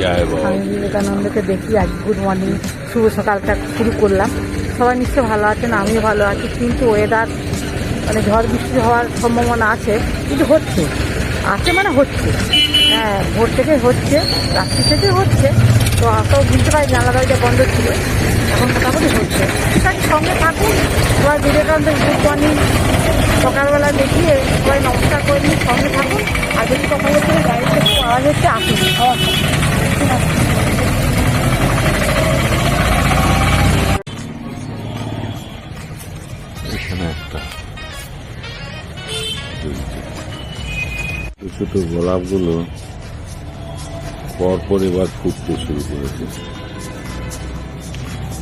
স্বামী বিবেকানন্দকে দেখি, আজ গুড মর্নিং, শুভ সকালটা শুরু করলাম। সবাই নিশ্চয় ভালো আছেন, আমিও ভালো আছি, কিন্তু ওয়েদার মানে ঝড় বৃষ্টি হওয়ার সম্ভাবনা আছে, কিন্তু হচ্ছে, আছে মানে হচ্ছে। হ্যাঁ ভোর থেকে হচ্ছে, রাত্রি থেকে হচ্ছে, তো অত বুঝতে পারি জানলা দরজা বন্ধ ছিল, এখন মোটামুটি হচ্ছে। আছে, সঙ্গে থাকুন, সবাই বিবেকানন্দ গুড মর্নিং। সকালবেলা দেখিয়ে সবাই নমস্কার করে নিন, সঙ্গে থাকুন, আর যদি কথা বলতে গাড়িতে আওয়াজ হচ্ছে, আসুন ছোট গোলাপগুলো পরপর এবার ফুটতে শুরু করেছে।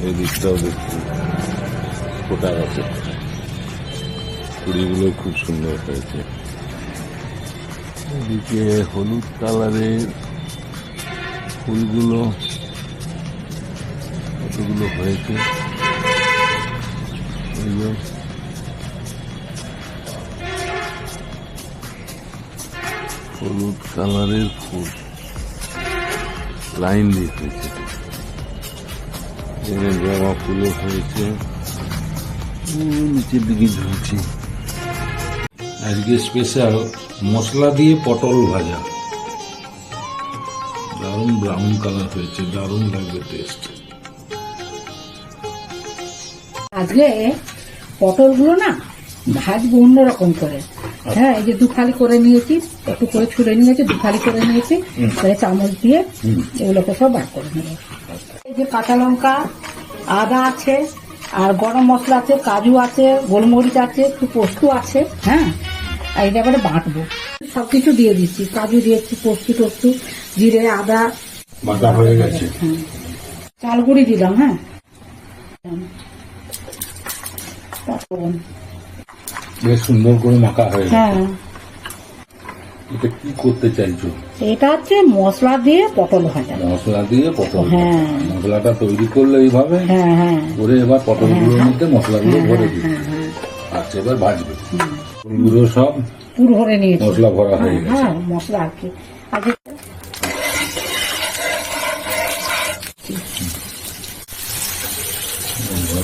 এই দিকটাও দেখছি ফোটা গেছে কুড়িগুলো খুব সুন্দর হয়েছে। এদিকে হলুদ কালারের ফুলগুলো কতগুলো হয়েছে? হলুদ কালারের ফুল। লাইন দিয়ে এখানে জবা ফুলও হয়েছে। নিচের দিকে ঝুলছে। আজকে স্পেশাল মশলা দিয়ে পটল ভাজা। দারুণ ব্রাউন কালার হয়েছে, দারুণ লাগবে টেস্ট আজকে পটলগুলো না ভাজবো অন্যরকম করে। হ্যাঁ এই যে দু দুখালি করে নিয়েছি একটু করে ছুলে নিয়েছি দু দুখালি করে নিয়েছি চামচ দিয়ে এগুলোকে সব বার করে নেব। এই যে কাঁচা লঙ্কা আদা আছে আর গরম মশলা আছে কাজু আছে গোলমরিচ আছে একটু পোস্ত আছে হ্যাঁ আর এটা এবারে বাটবো। সবকিছু দিয়ে দিচ্ছি কাজু দিয়েছি পোস্ত টোস্ত জিরে আদা। বাটা হয়ে গেছে। চাল গুঁড়ি দিলাম হ্যাঁ। বেশ সুন্দর করে মাখা হয়ে হ্যাঁ। এটা কি করতে চাইছো? এটা হচ্ছে মশলা দিয়ে পটল ভাজা। মশলা দিয়ে পটল হ্যাঁ। মশলাটা তৈরি করলে এইভাবে হ্যাঁ হ্যাঁ। করে এবার পটলগুলোর মধ্যে মশলাগুলো ভরে দিবে। হ্যাঁ হ্যাঁ। আচ্ছা এবার ভাজবে। ফুলগুলো সব পুরো ভরে নিয়েছি। মশলা ভরা হয়ে গেছে। হ্যাঁ মশলা আর কি। আগে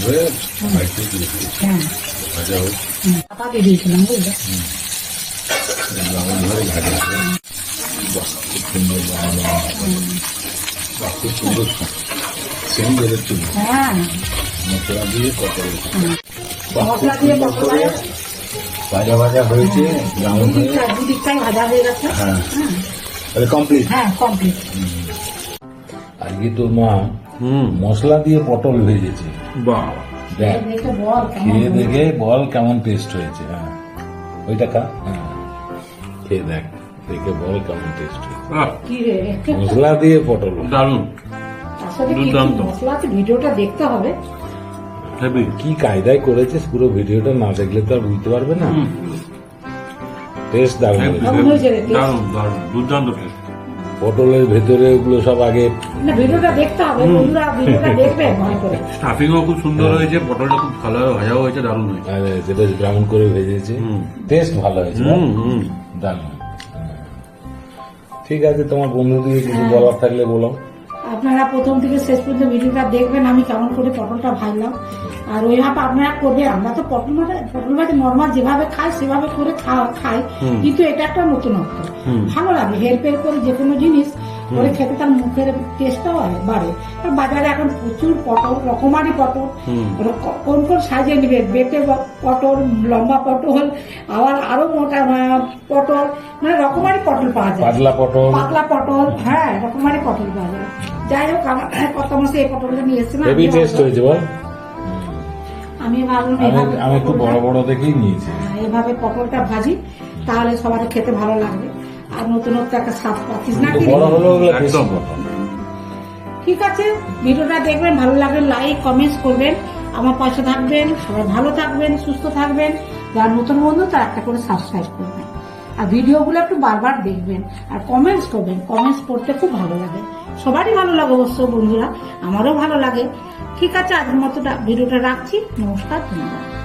হ্যাঁ। ভাজা হোক দিয়েছিলাম বুঝলে ভাজা হবে খুব সুন্দর ব্রাউন খুব সুন্দর সেম বেরোচ্ছে মশলা দিয়ে পটল মশলা দিয়ে ভাজা ভাজা হয়েছে ব্রাউন দুদিকটাই ভাজা হয়ে গেছে হ্যাঁ তাহলে কমপ্লিট হ্যাঁ কমপ্লিট আজকে তোর মা মশলা দিয়ে পটল ভেজেছে। বাহ দেখ দেখে বল কেমন খেয়ে দেখে বল কেমন টেস্ট হয়েছে হ্যাঁ। ওইটা খা। হ্যাঁ। খেয়ে দেখ দেখে বল কেমন টেস্ট হয়েছে। মশলা দিয়ে পটল। দারুণ। দুর্দান্ত। ভিডিওটা দেখতে হবে। কি কায়দায় করেছে পুরো ভিডিওটা না দেখলে তো আর বুঝতে পারবে না। টেস্ট দারুণ? দারুণ দারুণ দুর্দান্ত টেস্ট পটলের ভেতরে ওগুলো সব আগে না ভিডিওটা দেখতে হবে বন্ধুরা ভিডিওটা দেখবে মনে করে। স্টাফিংও খুব সুন্দর হয়েছে পটলটা খুব ভালো ভাজাও হয়েছে দারুণ হয়েছে। আহ, যেটা ব্রাউন করে ভেজেছে। হুম। টেস্ট ভালো হয়েছে হুম হুম দারুণ। হ্যাঁ। ঠিক আছে তোমার বন্ধুদের কিছু বলার থাকলে বলো। আপনারা প্রথম থেকে শেষ পর্যন্ত ভিডিওটা দেখবেন আমি কেমন করে পটলটা ভাজলাম। আর ওই ওইভাবে আপনারা করবেন আমরা তো পটল ভাজা পটল ভাজা নর্মাল যেভাবে খাই সেভাবে করে খাওয়া খাই। কিন্তু এটা একটা নতুনত্ব ভালো লাগে হেল্পের করে যে কোনো জিনিস করে খেতে তার মুখের টেস্টটা বাড়ে। আর বাজারে এখন প্রচুর পটল রকমারি পটল। কোন কোন সাইজে নিবে? বেটে পটল লম্বা পটল আবার আরও মোটা পটল মানে রকমারি পটল পাওয়া যায়। পাতলা পটল। পাতলা পটল হ্যাঁ রকমারি পটল পাওয়া যায়। যাই হোক আমার কত মাসে এই পটলটা নিয়ে এসছে না হেভি টেস্ট হয়েছে বল। আমি ভাবলাম আমি একটু বড় বড় দেখেই নিয়েছি। হ্যাঁ, এভাবে পটলটা ভাজি তাহলে সবার খেতে ভালো লাগবে। আর নতুনত্ব একটা স্বাদ পাচ্ছিস না বড় হলেও একদম। ঠিক আছে ভিডিওটা দেখবেন ভালো লাগলে লাইক কমেন্টস করবেন আমার পাশে থাকবেন সবাই ভালো থাকবেন সুস্থ থাকবেন যার নতুন বন্ধু তার একটা করে সাবস্ক্রাইব করবেন। আর ভিডিওগুলো একটু বারবার দেখবেন আর কমেন্টস করবেন কমেন্টস পড়তে খুব ভালো লাগে। সবারই ভালো লাগে অবশ্য বন্ধুরা, আমারও ভালো লাগে। ঠিক আছে, আজকের মতোটা, ভিডিওটা রাখছি। নমস্কার, ধন্যবাদ।